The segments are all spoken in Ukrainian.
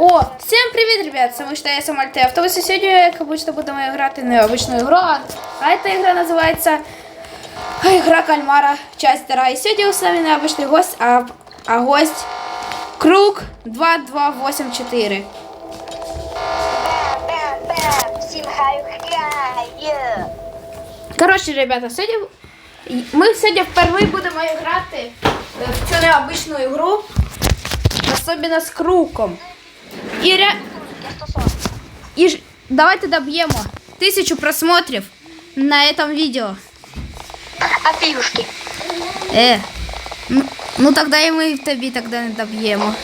О, всем привет, ребят! С вами что я Самальте Автобус. И сегодня, как обычно, будем играть необычную игру. А а эта игра называется Игра кальмара, часть вторая. И сегодня с нами необычный гость, а, а гость Круг 2284. Бам-бам-бам, всім хаю-хаю. Коротше, ребята, сьогодні ми сьогодні вперше будемо грати е, в цю необычну ігру, особливо з Круком. І, ре... Я 140. І ж... давайте доб'ємо тисячу просмотрів на этом відео. А фігушки? Е, ну, ну тогда і ми тобі тоді не доб'ємо.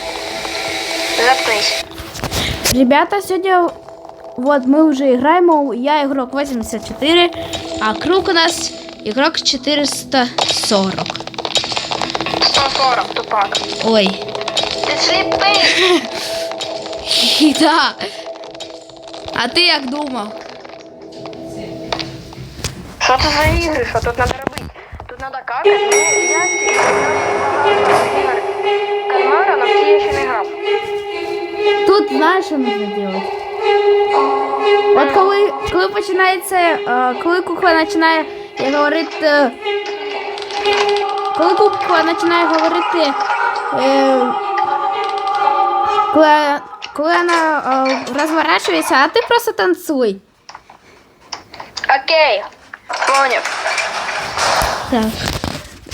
Заткнись. Ребята, сегодня вот мы уже играем. Я игрок 84, а круг у нас игрок 440. 140, тупак. Ой. Ти Да. А ти як думав? Що це за ігри? Що тут треба робити? Тут треба какати. Я кальмара, ці я ще не грав. Тут знаєш, що нужно делать? От коли, коли починається, е, коли кукла починає говорити, е, коли кукла починає говорити, е, коли, коли вона е, розворачується, а ти просто танцуй. Окей. Поняв. Так.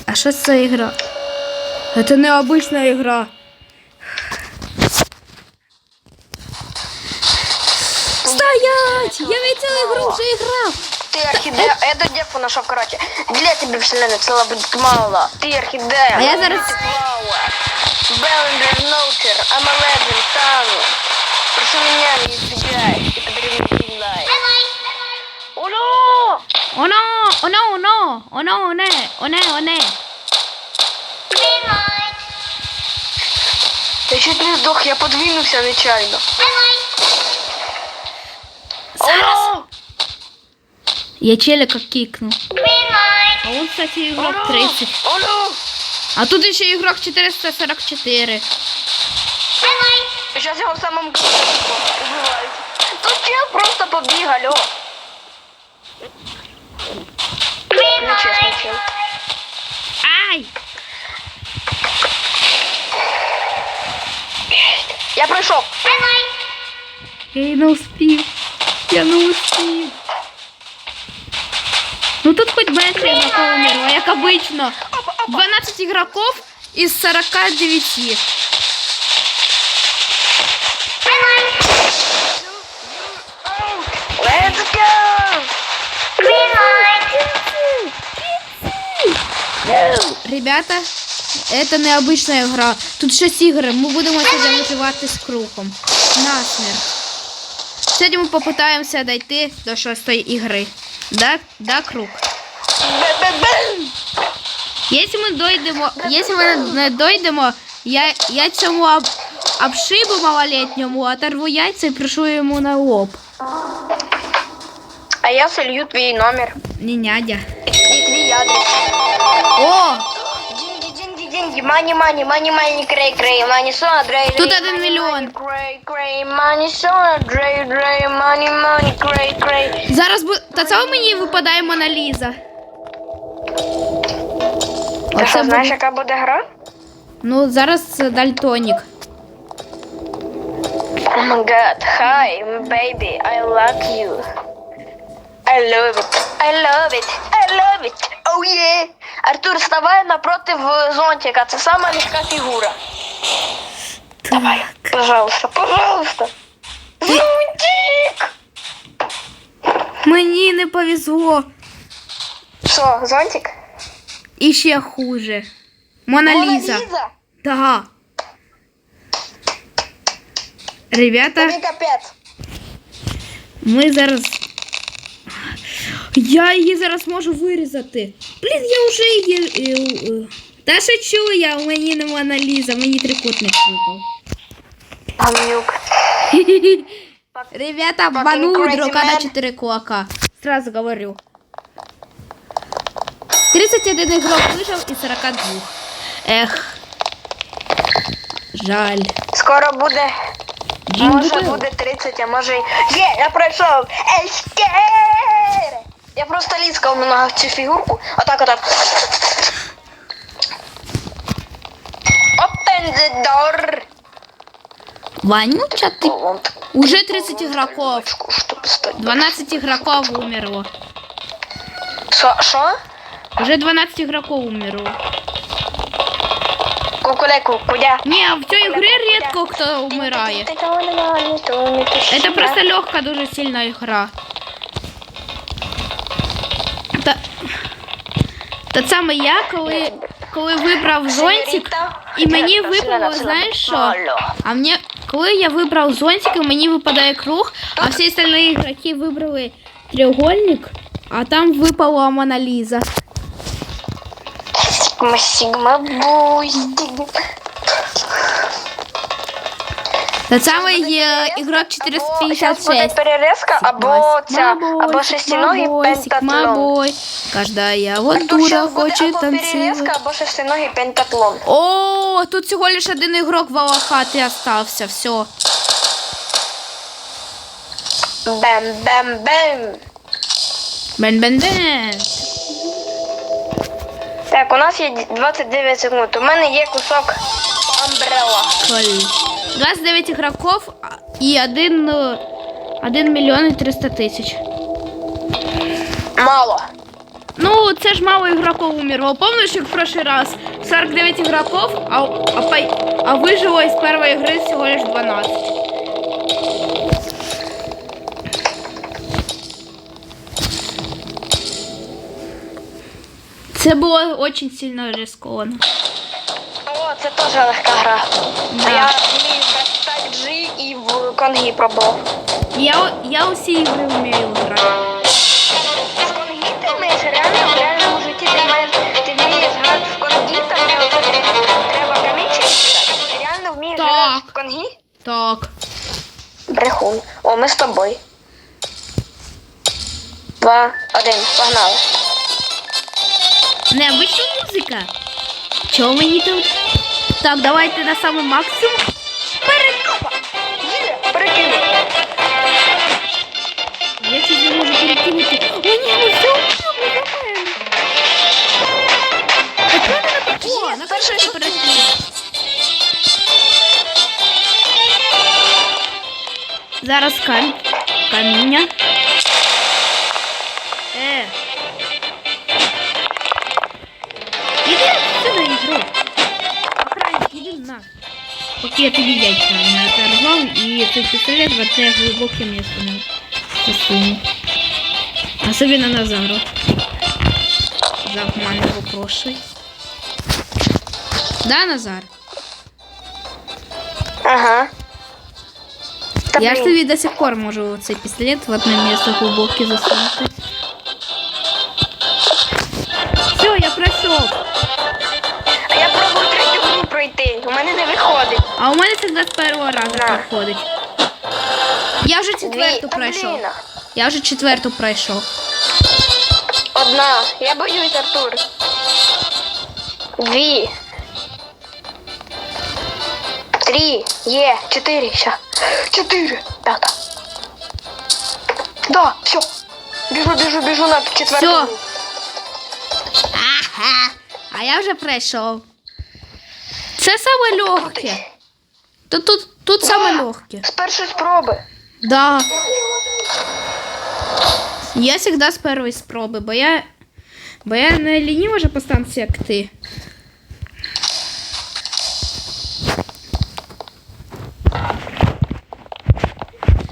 А що це за ігра? Це необычна ігра. Стоять! Я ведь цю ігру вже грав. Ты орхидея. Я эту девку нашел, короче. Для тебя вселенная целая будет мало. Ты орхидея. А я зараз- Беллендер Ноутер, оно, оно, оно, оне, оне, оне. Я чуть не сдох, я подвинулся нечаянно. Ура! Я челика кикнул. А он, кстати, игрок 30. Ура! А тут еще игрок 444. Сейчас его в самом конце. Тут чел просто побег, алло. Нечестный чел. Ай! Я пройшов. Я не успел. Я не успел. Ну тут хоть меньше игроков умерло, как обычно. 12 игроков из 49. Ребята, это необычная игра. Тут 6 ігор. Ми будемо сьогодні виживати з кругом. Насмерть. Сьогодні ми попитаємося дойти до шостої ігри. Да, да, круг? Якщо ми дойдемо, якщо ми не дойдемо, я, я цьому об, обшибу малолетньому, оторву яйця і пришу йому на лоб. А я солью твій номер. Не нядя. І твій адрес. О! Деньги, мани, мани, мани, мани, крей, крей, мани, сона, дрей, Тут один мани, мільйон. Крей, крей, мани, сона, дрей, дрей, мани, мани, крей, крей. Зараз бу... Та це мені випадає Мона Ліза. Ти що, знаєш, буде- яка буде гра? Ну, зараз це Дальтонік. Oh my god, hi, baby, I love you. I love it, I love it, I love it, oh yeah. Артур, вставай напротив е, зонтика, це сама легка фігура. Давай, пожалуйста, пожалуйста. Зонтик! Мені не повезло. Що, зонтик? І ще хуже. Мона Ліза. Да. Ребята, Тобі капець. ми зараз. Я її зараз можу вирізати. Блін, я вже її. е, е, Та шучу я, у мені не Мона Ліза, мені трикутник випав. Гамнюк. Ребята, Fucking обманул crazy дурака на man. 4 кулака. Сразу говорю. 31 игрок выжил из 42. Эх. Жаль. Скоро буде Джингл Може Белл. буде 30, а може й. Є, я пройшов! Ескер! Я просто ліскав на цю фігурку. Отак, отак. Open the door! Ванюча, ты... Уже 30 игроков. 12 игроков умерло. Що? Уже 12 игроков умерло. Кукулеку, кудя. Не, в цій игре редко кто умирает. Это просто легкая, дуже сильна игра. Та саме я, коли, коли вибрав зонтик, і мені випало, знаєш що? А мені, коли я вибрав зонтик, і мені випадає круг, а всі остальні ігроки вибрали треугольник, а там випала буй, сігма. Та саме є ігрок Зараз буде 456. перерізка, або ця, або шестиногий пентатлон. Мабой, каждая вот Тут дура буде хоче або перерізка, танцювати. або шестиногий пентатлон. О, тут всього лиш один ігрок Валахати остався, все. Бем-бем-бем. Бен-бен-бен. Так, у нас є 29 секунд. У мене є кусок амбрела. Коль. 29 игроков а, и 1, 1 миллион и 300 тысяч. Мало. Ну, це ж мало игроков умерло. Помнишь, як в прошлый раз? 49 игроков, а, а, по- а выжило из первой игры всего лишь 12. Це було очень сильно рискованно. О, це теж легка гра. Да. Я вмію прочитати G конгі пробував. Я, я усі ігри вмію грати. В конгі ти вмієш реально, в реальному житті ти маєш, ти вмієш грати в конгі, там треба камінчик кидати. Ти реально вмієш Так. грати в конгі? Так. Брехун. О, ми з тобою. Два, один, погнали. Необычна музика. Чого мені тут? Так, давайте на самий максимум. Перед... Їде, перекинув. Я чуть не можу перекинути. О, ні, ну все, О, на перший що перекинув. Зараз кам... каміння. Поки я тобі яйця не оторвав і цей пістолет в це глибоке місце не засуну. Особенно Назару. Завман його прошлий. Да, Назар? Ага. Та, Я ж тобі до сих пор можу цей пістолет в одне місце глибоке засунути. А у мене завжди з першого разу На. проходить. Я вже четверту пройшов. Я вже четверту пройшов. Одна. Я боюсь, Артур. Дві. Три. Є. Чотири. Ща. Чотири. П'ята. Да, все. Біжу, біжу, біжу на четверту. Гру. Ага. А я вже пройшов. Це саме легке. Тут, тут, тут саме легке. З першої спроби. Да. Я всегда з першої спроби, бо я. Бо я не лінива же по станції, як ти.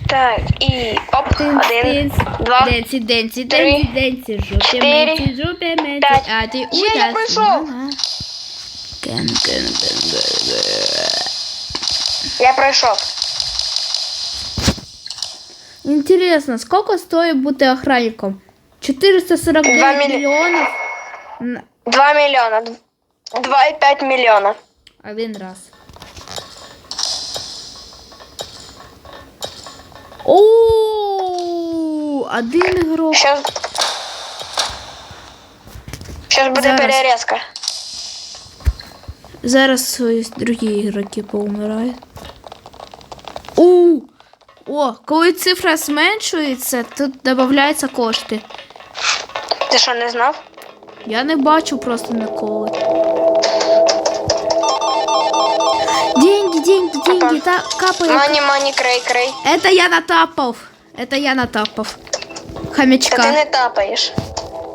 Так, і оп, один, два. Денці, денці, денці, денці, жопі, чотири, менці, жопі, менці, п'ять. а ти Є, я. Кен, кен, кен, кен, Я пройшов. Интересно, сколько стоит бути охранником? 449 Два милли- миллионов на Два мільйона. Д- Два і п'ять мільйона. один раз. О, один игрок. Щас. Щас буде Зараз. перерізка. Зараз ось другі ігроки поумирають. У, О, коли цифра зменшується, тут додаються кошти. Ти що, не знав? Я не бачу просто ніколи. Деньги, деньги, деньги, та капає. Мані, мані, крей, крей. Это я натапав. Это я натапав. Та ти не тапаєш.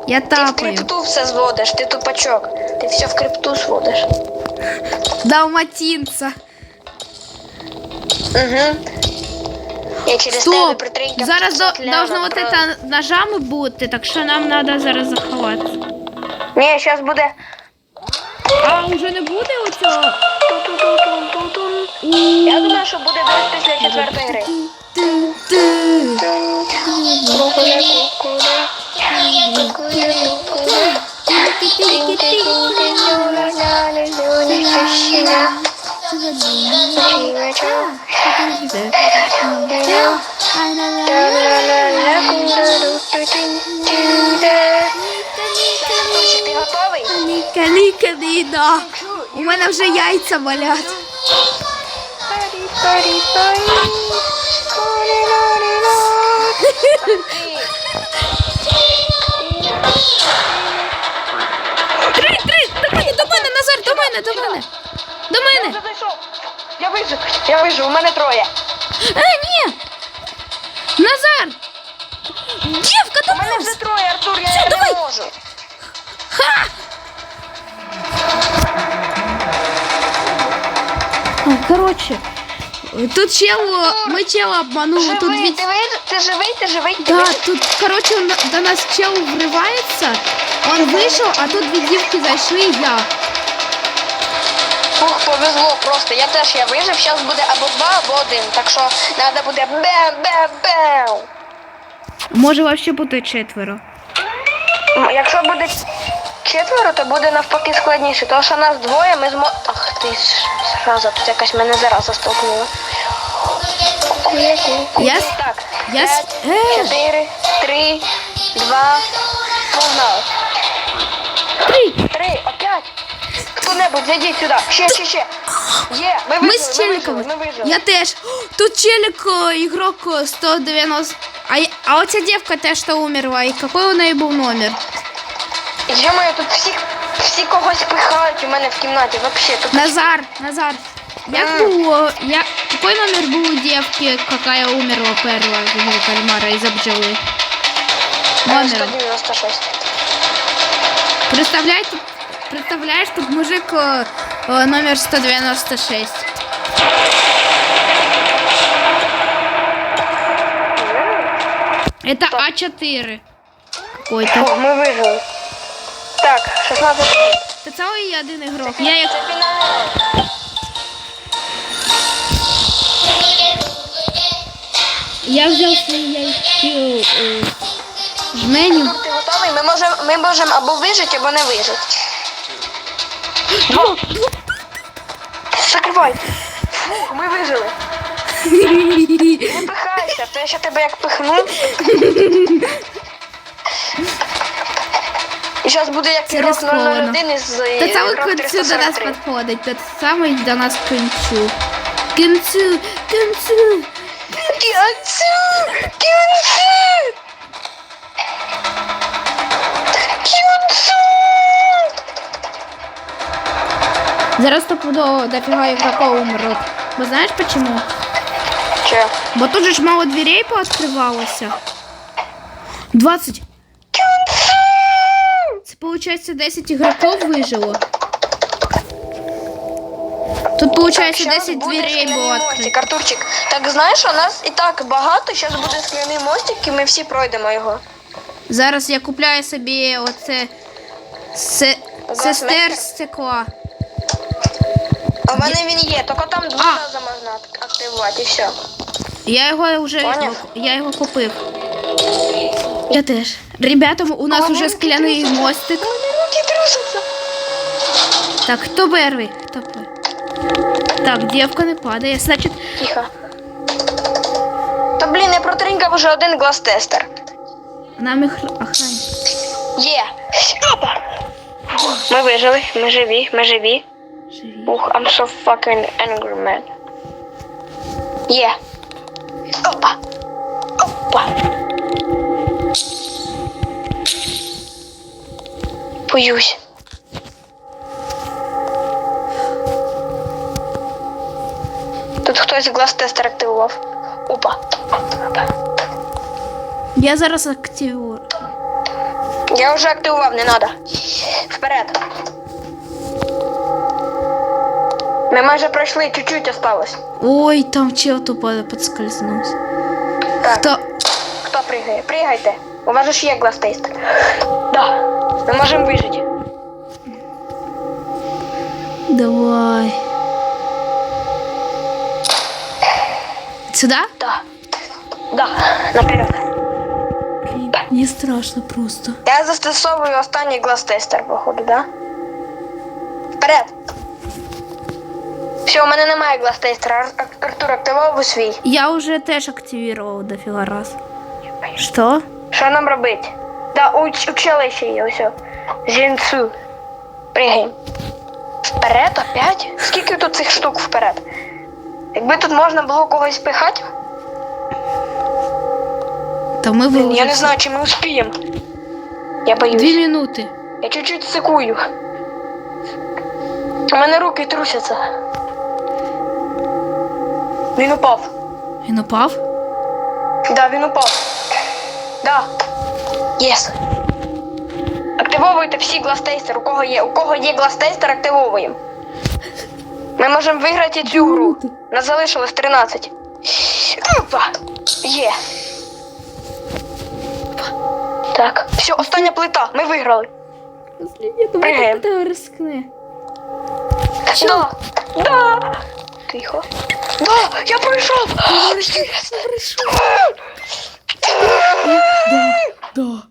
Я Ти в тапаю. крипту все зводиш, ти тупачок. Ти все в крипту зводиш. Далматинца. Угу. Я через тебе Стоп! притринькав. Зараз до, 500 лямов, должно вот это ножами бути, так що нам треба зараз заховатися. Ні, зараз буде. А, уже не буде оцього? Ту-ту-ту-ту-ту. Я думаю, що буде десь після четвертої гри. Мене вже яйця болять. Три, три, до мене, до мене, Назар, до мене, до мене. До Я мене. вже зайшов. Я вижив, я вижив, у мене троє. А, ні. Назар. Дівка, до У мене нас. вже троє, Артур, я Все, не давай. можу. Ха! А, Короче, тут чело, мы чело обманули, тут Живий, ведь... ти, виж... ти живий, ти живий, ти Да, вижив? тут, короче, он- до нас чел врывается, он вышел, а тут две девки зашли, и я. Фух, повезло просто. Я теж я вижив, зараз буде або два, або один. Так що треба буде бем-бем-бем. Може вообще бути четверо. М, Якщо буде четверо, то буде навпаки складніше. Тому що нас двоє, ми змо... Ти зразу, тут якась мене зараза столкнула. С- Так, п'ять, Е! чотири, три, два, погнали. Три. Три, опять. Хто-небудь, зайдіть сюди. Ще, ще, ще. Є, ми Ми вижили, з ми вижили, ми вижили. Я теж. Тут челик, ігрок о, 190. А, я- а оця дівка теж то умерла. І який у неї був номер? Йомаю, тут всі, всі когось пихають у мене в кімнаті. Вообще, тут Назар, Назар. Як А. було, я, какой номер был у девки, какая умерла перла в игре кальмара из-за бджолы? е, Номер. 196. Представляешь, тут, представляешь, тут мужик э, э, номер 196. Это А4 какой-то. О, ми вижили. Так, 16. Це цілий один ігрок. Я як я взяв свої яйки е, жменю. Ти готовий? Ми можемо ми можем або вижити, або не вижити. Два. Закривай. Фух, ми вижили. Не пихайся, то я ще тебе як пихну. І зараз буде як Це ризиковано. 001 із Та ігрок кінцю до нас 343. підходить. Та самий до нас кінцю. Кінцю, кінцю. Кінцю! Кінцю! Зараз стопудово дофига игроков умрут. Вы знаешь почему? Че? Бо тут же ж мало дверей пооткривалося. 20. Получается 10 игроков выжило. Тут получается Щас 10 буде дверей скляний було мостик. Артурчик. Так знаєш, у нас і так багато, зараз буде скляний мостик, і ми всі пройдемо його. Зараз я купляю собі оце се... сестер Глазмейкер? стекла. А в мене він є, тільки там два А. рази можна ак- активувати і все. Я його вже Поняв? я його купив. Я теж. Ребята, у нас А, уже скляний труситься. мостик. Вони руки трусяться. Так, хто перший? Хто перший? Так, дівка не падає. Значить, Тихо. Та блін, я протринькав вже один глаз-тестер. нам їх охрана. Є. Опа. Ми вижили, ми живі, ми живі. Живі. Ух, I'm so fucking angry, man. Є. Опа. Опа. Боюсь. Тут хтось глаз-тестер активував. Опа. Я зараз активую. Я вже активував, не треба. Вперед. Ми майже пройшли, чуть-чуть осталось. Ой, там чел тупо подскользнувся. Так, Хто? хто пригає? Пригайте. У вас же ж є глаз-тестер. Да. Ми можемо вижити. Давай. Сюда? Да. Да. Наперед. Мені страшно просто. Я застосовую останній глаз-тестер, походу, да? Вперед. Все, у мене немає глаз-тестера. Ар- Ар- Артур, активував свій. Я уже теж активував дофіга раз. Що? Що нам робити? Да, у, у чела є, ось. Зінцу. Пригаємо. Вперед опять? Скільки тут цих штук вперед? Якби тут можна було когось пихати, Та ми блін, я не знаю, чи ми успіємо. Я боюсь. Дві минути. Я чуть-чуть сикую. У мене руки трусяться. Він упав. Він упав? Да, він упав. Да. Єс. Активовуйте всі гластейстер. У кого є? У кого є гластейстер, активовуємо. Ми можемо виграти цю гру. Нас залишилось 13. Опа. Є. Так. Все, остання плита. Ми виграли. Пригаємо. Давай рискни. Да. Да. Тихо. Да, я пройшов. Да.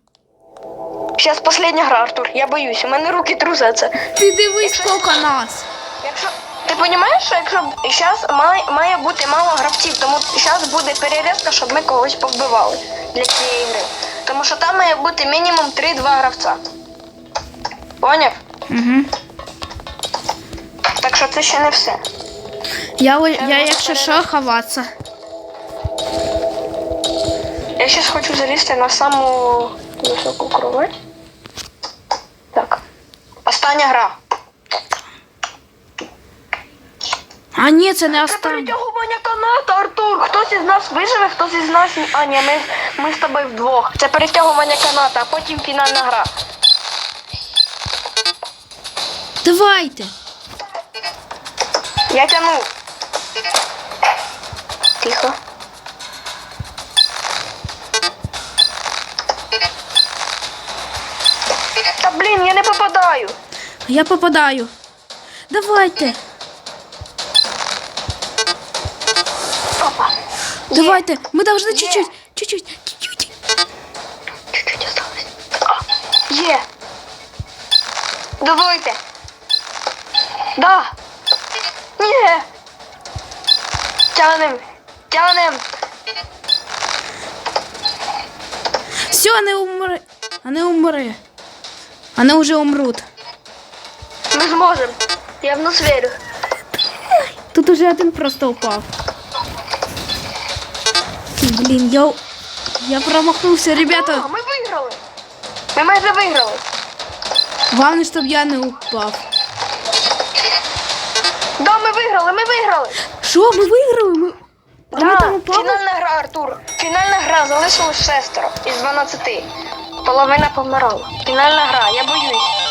Сейчас последня гра, Артур. Я боюсь, у мене руки трусяться. Ти дивись, скільки нас. Якщо ти розумієш, що якщо зараз має, має бути мало гравців, тому зараз буде перерізка, щоб ми когось повбивали для цієї гри. Тому що там має бути мінімум 3-2 гравця. Поняв? Угу. Так що це ще не все. Я, о- я якщо що, ховатися. Я зараз хочу залізти на саму високу кровать. Остання гра. А ні, це не Це перетягування каната, Артур. Хтось із нас виживе, хтось із нас. ні- А, ні, ми, ми з тобою вдвох. Це перетягування каната, а потім фінальна гра. Давайте. Я тяну. Тихо. Я попадаю. Давайте. Опа. Давайте. Ми должны чуть-чуть. Чуть-чуть. Чуть-чуть. Чуть-чуть осталось. А, Є. Давайте. Да. Ні. Тянем. Тянем. Все, не умре. Вони умре. Вони вже умруть. Ми зможемо. Я в нас вірю. Тут уже один просто упав. Блін, я. Я промахнувся, А, ребята. ми виграли. Ми майже виграли. Главное, щоб я не упав. Да, ми виграли, ми виграли. Що, ми виграли? Ми... А ми там упали? фінальна гра, Артур. Фінальна гра залишилось шестеро із 12. Половина помирала. Фінальна гра, я боюсь.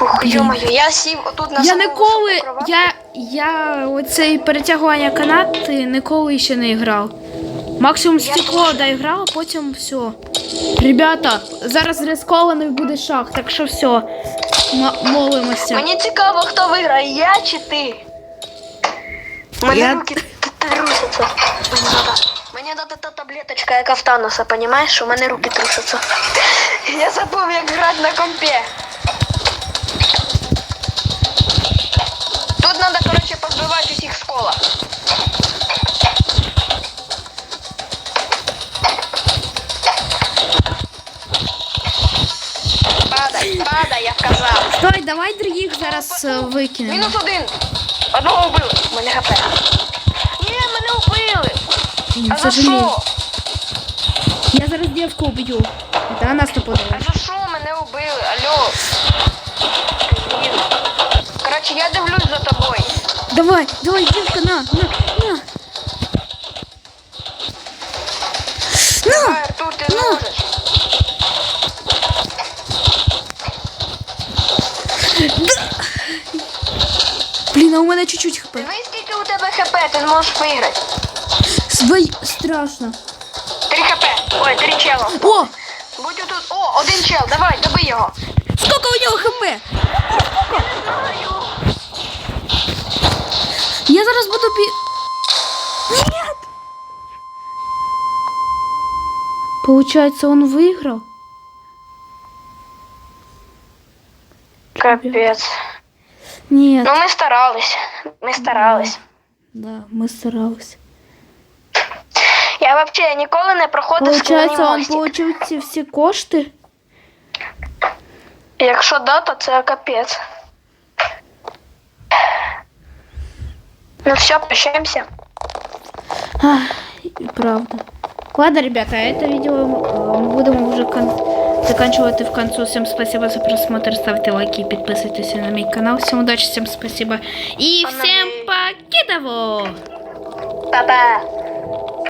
Ух, йо-моє, я сів отут на Я саму ніколи, високу я, я оцей перетягування канати ніколи ще не грав. Максимум стекло доіграв, а потім все. Ребята, зараз рискований буде шах, так що все. М- молимося. Мені цікаво, хто виграє, я чи ти. У Мене Я- руки трусяться. Мені Мені дати та таблеточка, яка в Таноса, понімаєш? У мене руки трусяться. Я забув, як грати на компі. Тут треба, коротше, позбивати усіх з кола. Падай, падай, я сказав. Стойте! давай других зараз е, викинемо. Мінус один. Одного вбили. Мене хп. Ні, мене вбили. Блін, А за сожалею. що? Я зараз дівку уб'ю. Да, нас А нападає. за що мене вбили? Алло. Блін. Коротше, я дивлюсь. Давай, давай, дівка, на, на, на. Давай, На! Артур, ти Ну. зможеш. Блін, а у мене чуть-чуть хп. Дивись, скільки у тебе хп, ти зможеш виграти. Свой... Страшно. Три хп. Ой, три чела. О! Будь отут. О, один чел, давай, доби його. Сколько у нього хп? Я Зараз буду бі... Нет! Получается, он выиграл? Капець. Нет. Ну ми старались. Ми старались. Да, мы старались. Я взагалі ніколи не проходив Получается, он получил ці всі кошти? Якщо да, то це капець. Ну все, прощаемся. Ах, и правда. Ладно, ребята, это видео э, мы будем уже кон- заканчивать в концу. Всем спасибо за просмотр, ставьте лайки, подписывайтесь на мой канал. Всем удачи, всем спасибо. И А всем мой? покедово! Па-па.